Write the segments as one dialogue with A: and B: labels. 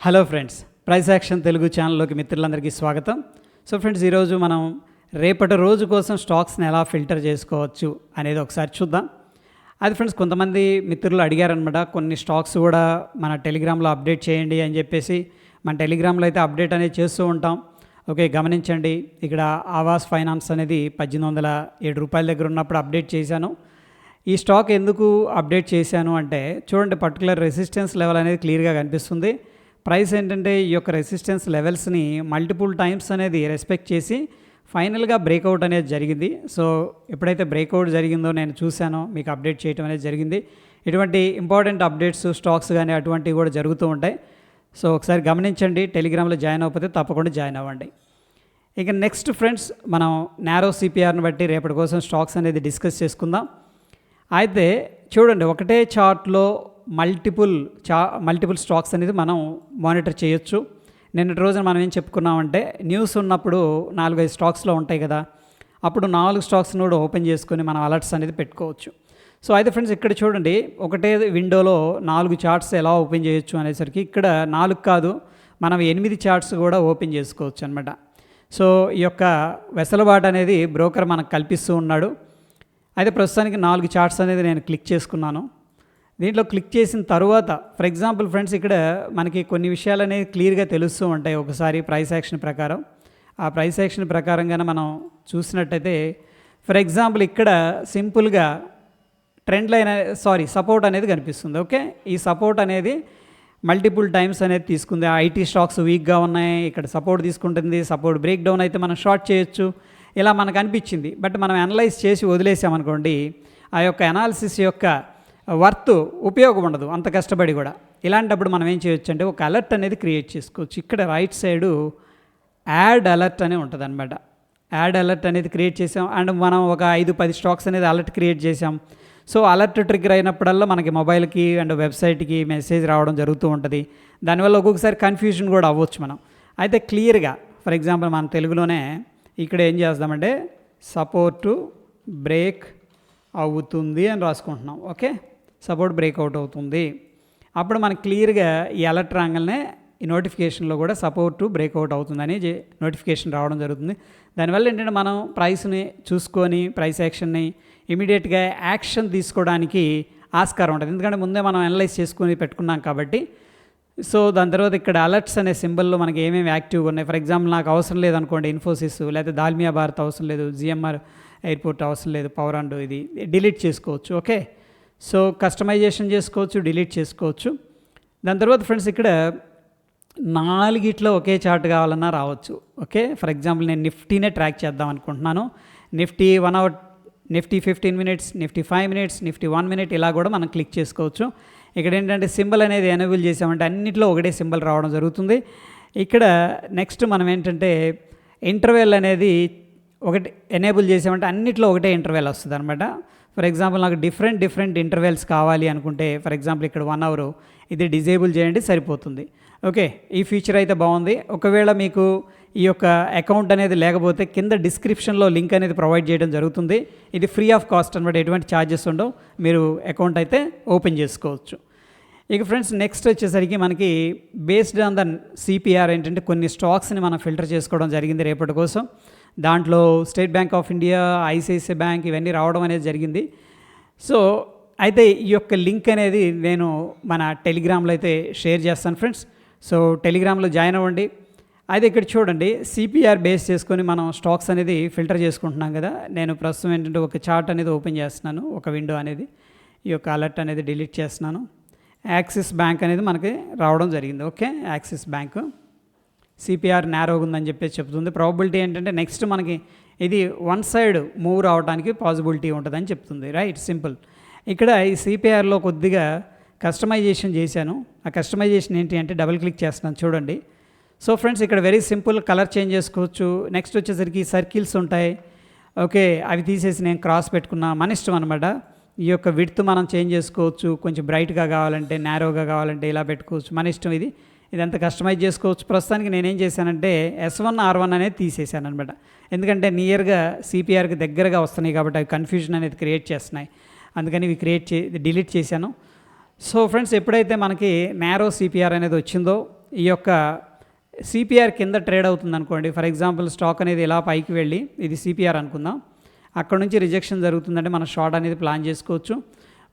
A: Hello friends price action Telugu ఛానల్లోకి మిత్రులందరికీ స్వాగతం. సో ఫ్రెండ్స్ ఈరోజు మనం రేపటి రోజు కోసం స్టాక్స్ని ఎలా ఫిల్టర్ చేసుకోవచ్చు అనేది ఒకసారి చూద్దాం. అది ఫ్రెండ్స్ కొంతమంది మిత్రులు అడిగారనమాట కొన్ని స్టాక్స్ కూడా మన టెలిగ్రామ్లో అప్డేట్ చేయండి అని చెప్పేసి. మన టెలిగ్రామ్లో అయితే అప్డేట్ అనేది చేస్తూ ఉంటాం. ఓకే గమనించండి ఇక్కడ ఆవాస్ ఫైనాన్స్ అనేది పద్దెనిమిది వందల ఏడు రూపాయల దగ్గర ఉన్నప్పుడు అప్డేట్ చేశాను. ఈ స్టాక్ ఎందుకు అప్డేట్ చేశాను అంటే చూడండి పర్టికులర్ రెసిస్టెన్స్ లెవెల్ అనేది క్లియర్గా కనిపిస్తుంది. ప్రైస్ ఏంటంటే ఈ యొక్క రెసిస్టెన్స్ లెవెల్స్ని మల్టిపుల్ టైమ్స్ అనేది రెస్పెక్ట్ చేసి ఫైనల్గా బ్రేక్అవుట్ అనేది జరిగింది. సో ఎప్పుడైతే బ్రేక్అవుట్ జరిగిందో నేను చూశానో మీకు అప్డేట్ చేయడం అనేది జరిగింది. ఇటువంటి ఇంపార్టెంట్ అప్డేట్స్ స్టాక్స్ కానీ అటువంటివి కూడా జరుగుతూ ఉంటాయి. సో ఒకసారి గమనించండి. టెలిగ్రామ్లో జాయిన్ అవ్వకపోతే తప్పకుండా జాయిన్ అవ్వండి. ఇక నెక్స్ట్ ఫ్రెండ్స్ మనం నేరో సిపిఆర్ని బట్టి రేపటి కోసం స్టాక్స్ అనేది డిస్కస్ చేసుకుందాం. అయితే చూడండి ఒకటే చార్ట్లో మల్టిపుల్ చా మల్టిపుల్ స్టాక్స్ అనేది మనం మానిటర్ చేయొచ్చు. నిన్నటి రోజున మనం ఏం చెప్పుకున్నామంటే న్యూస్ ఉన్నప్పుడు నాలుగైదు స్టాక్స్లో ఉంటాయి కదా అప్పుడు నాలుగు స్టాక్స్ని కూడా ఓపెన్ చేసుకొని మనం అలర్ట్స్ అనేది పెట్టుకోవచ్చు. సో అయితే ఫ్రెండ్స్ ఇక్కడ చూడండి ఒకటే విండోలో నాలుగు చార్ట్స్ ఎలా ఓపెన్ చేయొచ్చు అనేసరికి ఇక్కడ నాలుగు కాదు మనం ఎనిమిది చార్ట్స్ కూడా ఓపెన్ చేసుకోవచ్చు అనమాట సో ఈ యొక్క వెసలుబాటు అనేది బ్రోకర్ మనకు కల్పిస్తూ ఉన్నాడు. అయితే ప్రస్తుతానికి నాలుగు చార్ట్స్ అనేది నేను క్లిక్ చేసుకున్నాను. దీంట్లో క్లిక్ చేసిన తర్వాత ఫర్ ఎగ్జాంపుల్ ఫ్రెండ్స్ ఇక్కడ మనకి కొన్ని విషయాలు అనేవి క్లియర్గా తెలుస్తూ ఉంటాయి. ఒకసారి ప్రైస్ యాక్షన్ ప్రకారం. ఆ ప్రైస్ యాక్షన్ ప్రకారంగానే మనం చూసినట్టయితే ఫర్ ఎగ్జాంపుల్ ఇక్కడ సింపుల్గా ట్రెండ్ లైన్ సారీ సపోర్ట్ అనేది కనిపిస్తుంది. ఓకే? ఈ సపోర్ట్ అనేది మల్టిపుల్ టైమ్స్ అనేది తీసుకుంది. ఐటీ స్టాక్స్ వీక్గా ఉన్నాయి. ఇక్కడ సపోర్ట్ తీసుకుంటుంది. సపోర్ట్ బ్రేక్ డౌన్ అయితే మనం షార్ట్ చేయొచ్చు. ఇలా మనకు అనిపించింది. బట్ మనం అనలైజ్ చేసి వదిలేసామనుకోండి ఆ యొక్క అనాలిసిస్ యొక్క వర్త్ ఉపయోగం ఉండదు అంత కష్టపడి కూడా. ఇలాంటప్పుడు మనం ఏం చేయొచ్చు అంటే ఒక అలర్ట్ అనేది క్రియేట్ చేసుకోవచ్చు. ఇక్కడ రైట్ సైడు యాడ్ అలర్ట్ అని ఉంటుంది అనమాట యాడ్ అలర్ట్ అనేది క్రియేట్ చేసాం అండ్ మనం ఒక ఐదు పది స్టాక్స్ అనేది అలర్ట్ క్రియేట్ చేసాం. సో అలర్ట్ ట్రిగ్గర్ అయినప్పుడల్లా మనకి మొబైల్కి అండ్ వెబ్సైట్కి మెసేజ్ రావడం జరుగుతూ ఉంటుంది. దానివల్ల ఒక్కొక్కసారి కన్ఫ్యూజన్ కూడా అవ్వచ్చు మనం. అయితే క్లియర్గా ఫర్ ఎగ్జాంపుల్ మన తెలుగులోనే ఇక్కడ ఏం చేస్తామంటే సపోర్టు బ్రేక్ అవుతుంది అని రాసుకుంటున్నాం. ఓకే? సపోర్ట్ బ్రేక్అవుట్ అవుతుంది. అప్పుడు మనకు క్లియర్గా ఈ అలర్ట్ రాగానే ఈ నోటిఫికేషన్లో కూడా సపోర్టు బ్రేక్అవుట్ అవుతుందని నోటిఫికేషన్ రావడం జరుగుతుంది. దానివల్ల ఏంటంటే మనం ప్రైస్ని చూసుకొని ప్రైస్ యాక్షన్ని ఇమీడియట్గా యాక్షన్ తీసుకోవడానికి ఆస్కారం ఉంటుంది. ఎందుకంటే ముందే మనం అనలైజ్ చేసుకొని పెట్టుకున్నాం కాబట్టి. సో దాని తర్వాత ఇక్కడ అలర్ట్స్ అనే సింబల్లో మనకి ఏమేమి యాక్టివ్గా ఉన్నాయి? ఫర్ ఎగ్జాంపుల్ నాకు అవసరం లేదనుకోండి ఇన్ఫోసిస్ లేకపోతే దాల్మియా భారత్ అవసరం లేదు జిఎంఆర్ ఎయిర్పోర్ట్ అవసరం లేదు పవర్ అండ్ ఇది డిలీట్ చేసుకోవచ్చు. ఓకే? సో కస్టమైజేషన్ చేసుకోవచ్చు డిలీట్ చేసుకోవచ్చు. దాని తర్వాత ఫ్రెండ్స్ ఇక్కడ నాలుగిట్లో ఒకే చార్ట్ కావాలన్నా రావచ్చు. ఓకే ఫర్ ఎగ్జాంపుల్ నేను నిఫ్టీనే ట్రాక్ చేద్దాం అనుకుంటున్నాను. Nifty one hour Nifty fifteen minutes Nifty five minutes Nifty one minute ఇలా కూడా మనం క్లిక్ చేసుకోవచ్చు. ఇక్కడ ఏంటంటే సింబల్ అనేది ఎనేబుల్ చేసామంటే అన్నింటిలో ఒకటే సింబల్ రావడం జరుగుతుంది. ఇక్కడ నెక్స్ట్ మనం ఏంటంటే ఇంటర్వెల్ అనేది ఒకటి ఎనేబుల్ చేసామంటే అన్నిట్లో ఒకటే ఇంటర్వెల్ వస్తుంది అనమాట ఫర్ ఎగ్జాంపుల్ నాకు డిఫరెంట్ డిఫరెంట్ ఇంటర్వెల్స్ కావాలి అనుకుంటే ఫర్ ఎగ్జాంపుల్ ఇక్కడ వన్ అవర్ ఇది డిజేబుల్ చేయండి సరిపోతుంది. ఓకే ఈ ఫీచర్ అయితే బాగుంది. ఒకవేళ మీకు ఈ యొక్క అకౌంట్ అనేది లేకపోతే కింద డిస్క్రిప్షన్లో లింక్ అనేది ప్రొవైడ్ చేయడం జరుగుతుంది. ఇది ఫ్రీ ఆఫ్ కాస్ట్ అనమాట ఎటువంటి ఛార్జెస్ ఉండవు. మీరు అకౌంట్ అయితే ఓపెన్ చేసుకోవచ్చు. ఇక ఫ్రెండ్స్ నెక్స్ట్ వచ్చేసరికి మనకి బేస్డ్ ఆన్ ద సిపిఆర్ ఏంటంటే కొన్ని స్టాక్స్ని మనం ఫిల్టర్ చేసుకోవడం జరిగింది రేపటి కోసం. దాంట్లో State Bank of India ICICI Bank ఇవన్నీ రావడం అనేది జరిగింది. సో అయితే ఈ యొక్క లింక్ అనేది నేను మన టెలిగ్రామ్లో అయితే షేర్ చేస్తాను ఫ్రెండ్స్. సో టెలిగ్రామ్లో జాయిన్ అవ్వండి. అయితే ఇక్కడ చూడండి సిపిఆర్ బేస్ చేసుకొని మనం స్టాక్స్ అనేది ఫిల్టర్ చేసుకుంటున్నాం కదా. నేను ప్రస్తుతం ఏంటంటే ఒక చార్ట్ అనేది ఓపెన్ చేస్తున్నాను ఒక విండో అనేది. ఈ యొక్క అలర్ట్ అనేది డిలీట్ చేస్తున్నాను. యాక్సిస్ బ్యాంక్ అనేది మనకి రావడం జరిగింది ఓకే? Axis bank. సిపిఆర్ నేరోగా ఉందని చెప్పేసి చెప్తుంది. ప్రాబిలిటీ ఏంటంటే నెక్స్ట్ మనకి ఇది వన్ సైడ్ మూవ్ రావడానికి పాసిబిలిటీ ఉంటుందని చెప్తుంది. రైట్ సింపుల్ ఇక్కడ ఈ సిపిఆర్లో కొద్దిగా కస్టమైజేషన్ చేశాను. ఆ కస్టమైజేషన్ ఏంటి అంటే డబుల్ క్లిక్ చేస్తున్నాను. చూడండి. సో ఫ్రెండ్స్ ఇక్కడ వెరీ సింపుల్ కలర్ చేంజ్ చేసుకోవచ్చు. నెక్స్ట్ వచ్చేసరికి సర్కిల్స్ ఉంటాయి. ఓకే అవి తీసేసి నేను క్రాస్ పెట్టుకున్నా. మన ఇష్టం అనమాట ఈ యొక్క విడ్త్ మనం చేంజ్ చేసుకోవచ్చు. కొంచెం బ్రైట్గా కావాలంటే నేరోగా కావాలంటే ఇలా పెట్టుకోవచ్చు. మన ఇష్టం ఇది. ఇదంతా కస్టమైజ్ చేసుకోవచ్చు. ప్రస్తుతానికి నేనేం చేశానంటే ఎస్ వన్ ఆర్ వన్ అనేది తీసేసాను అనమాట ఎందుకంటే నియర్గా సిపిఆర్కి దగ్గరగా వస్తున్నాయి కాబట్టి అవి కన్ఫ్యూజన్ అనేది క్రియేట్ చేస్తున్నాయి. అందుకని ఇవి క్రియేట్ చే డిలీట్ చేశాను. సో ఫ్రెండ్స్ ఎప్పుడైతే మనకి నేరో సిపిఆర్ అనేది వచ్చిందో ఈ యొక్క సిపిఆర్ కింద ట్రేడ్ అవుతుంది అనుకోండి. ఫర్ ఎగ్జాంపుల్ స్టాక్ అనేది ఇలా పైకి వెళ్ళి ఇది సిపిఆర్ అనుకుందాం. అక్కడ నుంచి రిజెక్షన్ జరుగుతుందంటే మనం షార్ట్ అనేది ప్లాన్ చేసుకోవచ్చు.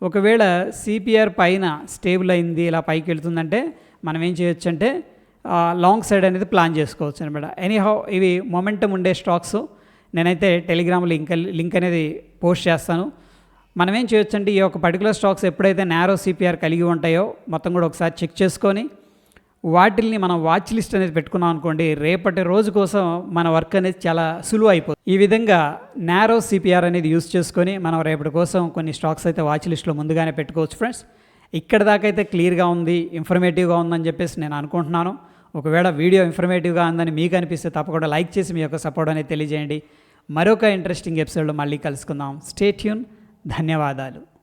A: ఒకవేళ సిపిఆర్ పైన స్టేబుల్ అయింది ఇలా పైకి వెళ్తుందంటే మనం ఏం చేయొచ్చు అంటే లాంగ్ సైడ్ అనేది ప్లాన్ చేసుకోవచ్చు అనమాట. ఎనీహౌ ఇవి మొమెంటం ఉండే స్టాక్స్ నేనైతే టెలిగ్రామ్ లింక్ లింక్ అనేది పోస్ట్ చేస్తాను. మనం ఏం చేయొచ్చు అంటే ఈ యొక్క పర్టికులర్ స్టాక్స్ ఎప్పుడైతే నేరో సిపిఆర్ కలిగి ఉంటాయో మొత్తం కూడా ఒకసారి చెక్ చేసుకొని వాటిల్ని మనం వాచ్ లిస్ట్ అనేది పెట్టుకున్నాం అనుకోండి రేపటి రోజు కోసం మన వర్క్ అనేది చాలా సులువు అయిపోతుంది. ఈ విధంగా నేరో సిపిఆర్ అనేది యూస్ చేసుకొని మనం రేపటి కోసం కొన్ని స్టాక్స్ అయితే వాచ్ లిస్ట్లో ముందుగానే పెట్టుకోవచ్చు ఫ్రెండ్స్ ఇక్కడ దాకా అయితే క్లియర్గా ఉంది ఇన్ఫర్మేటివ్గా ఉందని చెప్పేసి నేను అనుకుంటున్నాను. ఒకవేళ వీడియో ఇన్ఫర్మేటివ్గా ఉందని మీకు అనిపిస్తే తప్పకుండా లైక్ చేసి మీ యొక్క సపోర్ట్ అనేది తెలియజేయండి. మరొక ఇంట్రెస్టింగ్ ఎపిసోడ్లో మళ్ళీ కలుసుకుందాం. స్టేట్యూన్ ధన్యవాదాలు.